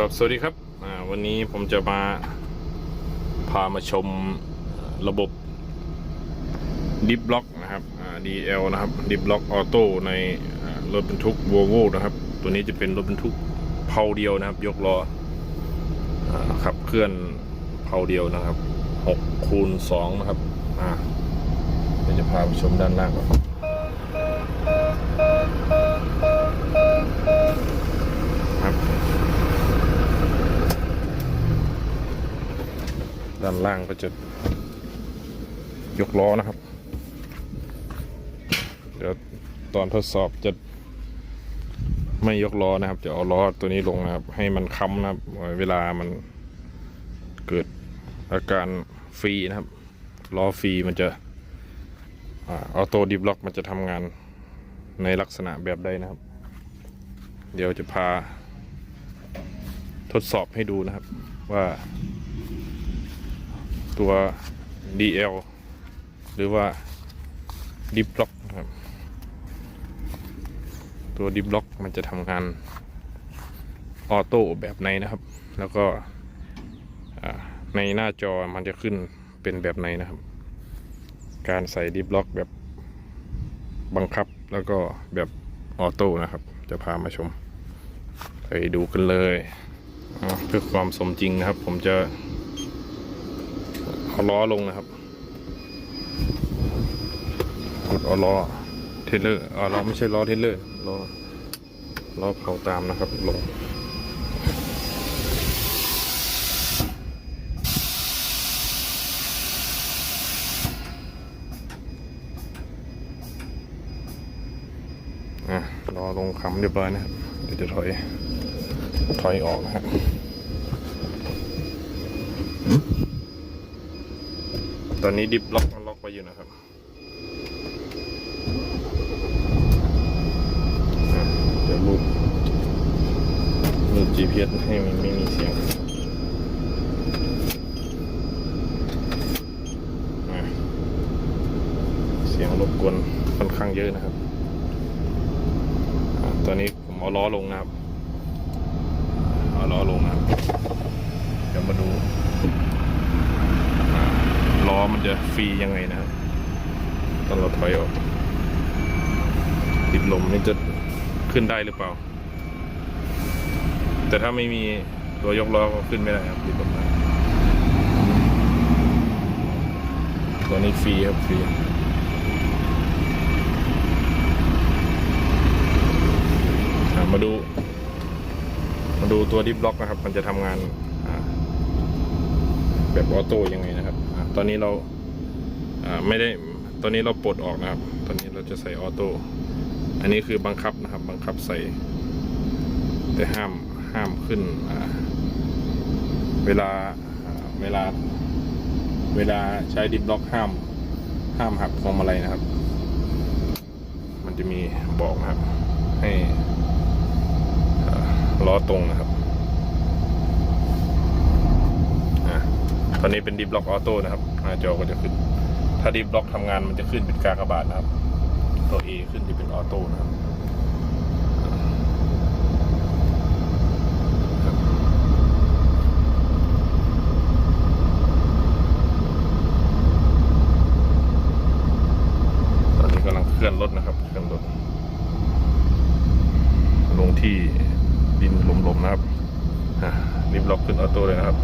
ครับสวัสดีครับวันนี้ผมจะมาพามาชมระบบดิฟล็อกนะครับ DL นะครับดิฟล็อกออโต้ในรถบรรทุก Volvo นะครับ ตัวนี้จะเป็นรถบรรทุกเพาเดียวนะครับ ยกล้ออขับเคลื่อนเพาเดียวนะครับ6คูณ2นะครับอ่าเดี๋ยวจะพาไปชมด้านล่างก่อนครับ ด้านล่างก็จะยกล้อนะครับ เดี๋ยวตอนทดสอบจะไม่ยกล้อนะครับจะเอาล้อตัวนี้ลงนะครับ ให้มันค้ำนะครับ เวลามันเกิดอาการฟรีนะครับล้อฟรีมันจะออโต้ดิบล็อกมันจะทำงานในลักษณะแบบใดนะครับ เดี๋ยวจะพาทดสอบให้ดูนะครับว่า ตัว DL หรือว่า ดิบล็อกครับ ตัวดิบล็อกมันจะทำงานออโต้แบบไหนนะครับ แล้วก็ในหน้าจอมันจะขึ้นเป็นแบบไหนนะครับ การใส่ดิบล็อกแบบบังคับแล้วก็แบบออโต้นะครับ จะพามาชม ไปดูกันเลย เพื่อความสมจริงนะครับ ผมจะ เอาล้อลงนะครับ กดเอาล้อเทเลอร์เอาล้อไม่ใช่ล้อเทเลอร์ล้อล้อเผาตามนะครับลงอะล้อลงคำเรียบร้อยนะครับ เดี๋ยวจะถอย ถอยออกนะครับ ตอนนี้ดิฟล็อกมันล็อกไว้อยู่นะครับอะเดี๋ยวรูดรูด GPS ให้มันไม่มีเสียงเสียงรบกวนค่อนข้างเยอะนะครับ ตอนนี้ผมเอาล้อลงนะครับ เอาล้อลงนะครับ เดี๋ยวมาดู ล้อมันจะฟรียังไงนะครับ ตอนเราถอยออก ติดลมนี่จะขึ้นได้หรือเปล่า แต่ถ้าไม่มีตัวยกล้อก็ขึ้นไม่ได้ครับติดลมได้ตัวนี้ฟรีครับฟรีมาดู มาดูตัวดิฟล็อกนะครับ มันจะทำงานแบบออโต้ยังไง ตอนนี้เราไม่ได้ตอนนี้เราปลดออกนะครับ ตอนนี้เราจะใส่ออโต้อันนี้คือบังคับนะครับ บังคับใส่ แต่ห้ามห้ามขึ้นเวลาเวลา เวลาใช้ดิบล็อกห้าม ห้ามหักพวงมาลัยนะครับ มันจะมีบอกนะครับ ให้ล้อตรงนะครับ อะต อนนี้เป็นดิบล็อกออโต้นะครับหน้าจอก็จะขึ้น ถ้าดิบล็อกทำงานมันจะขึ้นเป็นกากบาทนะครับ ตัว A ขึ้นจะเป็นออโต้นะครับตอนนี้กำลังเคลื่อนรถนะครับเคลื่อนรถลงที่ดินลมๆนะครับอะดิบล็อกขึ้นออโต้เลยนะครับ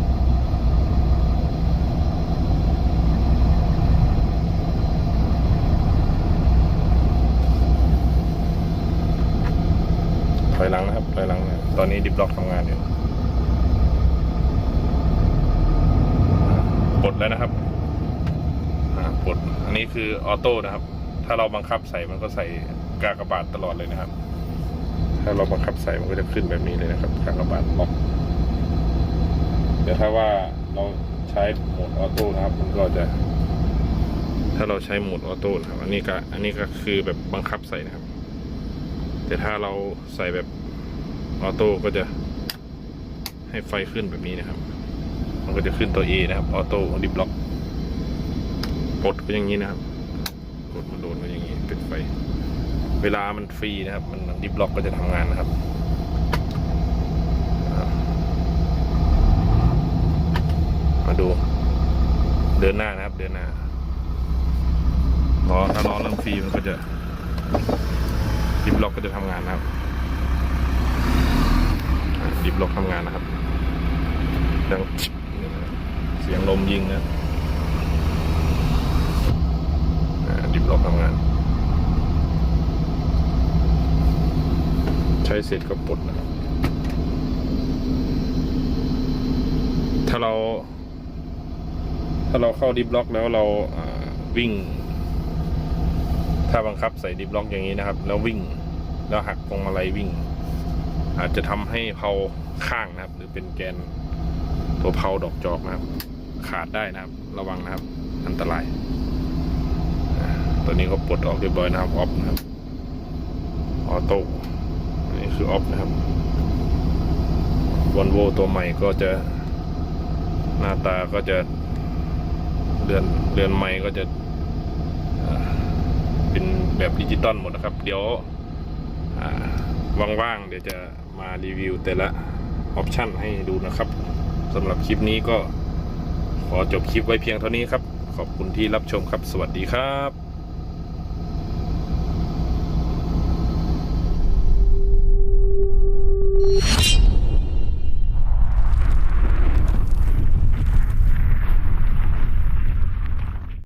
อยหลังนะครับถอยหลังนะตอนนี้ดิบล็อกทำงานอยู่อ่าปดแล้วนะครับอ่าปดอันนี้คือออโต้นะครับ ถ้าเราบังคับใส่มันก็ใส่กากบาทตลอดเลยนะครับ ถ้าเราบังคับใส่มันก็จะขึ้นแบบนี้เลยนะครับกากบาทล็อกแต่ถ้าว่าเราใช้โหมดออโต้นะครับ มันก็จะ ถ้าเราใช้โหมดออโต้นะครับ อันนี้ก็อันนี้ก็คือแบบบังคับใส่นะครับ แต่ถ้าเราใส่แบบออโต้ก็จะให้ไฟขึ้นแบบนี้นะครับ มันก็จะขึ้นตัว A นะครับ ออโต้ดิบล็อกกดก็อย่างนี้นะครับ กดมันโดนก็อย่างนี้เป็นไฟ เวลามันฟรีนะครับ มันดิบล็อกก็จะทำงานนะครับมาดู เดินหน้านะครับ เดินหน้าล้อถ้าล้อเริ่มฟรีมันก็จะ ดิฟล็อกก็จะทำงานนะครับดิฟล็อกทำงานนะครับดังเสียงลมยิงนะดิฟล็อกทำงาน ใช้เสร็จก็ปลดนะครับ ถ้าเรา ถ้าเราเข้าดิฟล็อกแล้วเราวิ่ง ถ้าบังคับใส่ดิฟล็อกอย่างนี้นะครับ แล้ววิ่งแล้วหักพวงมาลัยวิ่ง อาจจะทำให้เพาข้างนะครับ หรือเป็นแกนตัวเพาดอกจอกนะครับ ขาดได้นะครับ ระวังนะครับ อันตรายตัวนี้ก็ปลดออกเรียบร้อยนะครับออฟนะครับออโต้นนี้คือออฟนะครับวอลโวตัวใหม่ก็จะหน้าตาก็จะเรือนเรือนใหม่ก็จะ เป็นแบบดิจิตอลหมดนะครับ เดี๋ยวว่างๆเดี๋ยวจะมารีวิวแต่ละออปชันให้ดูนะครับสำหรับคลิปนี้ก็ขอจบคลิปไว้เพียงเท่านี้ครับ ขอบคุณที่รับชมครับ สวัสดีครับ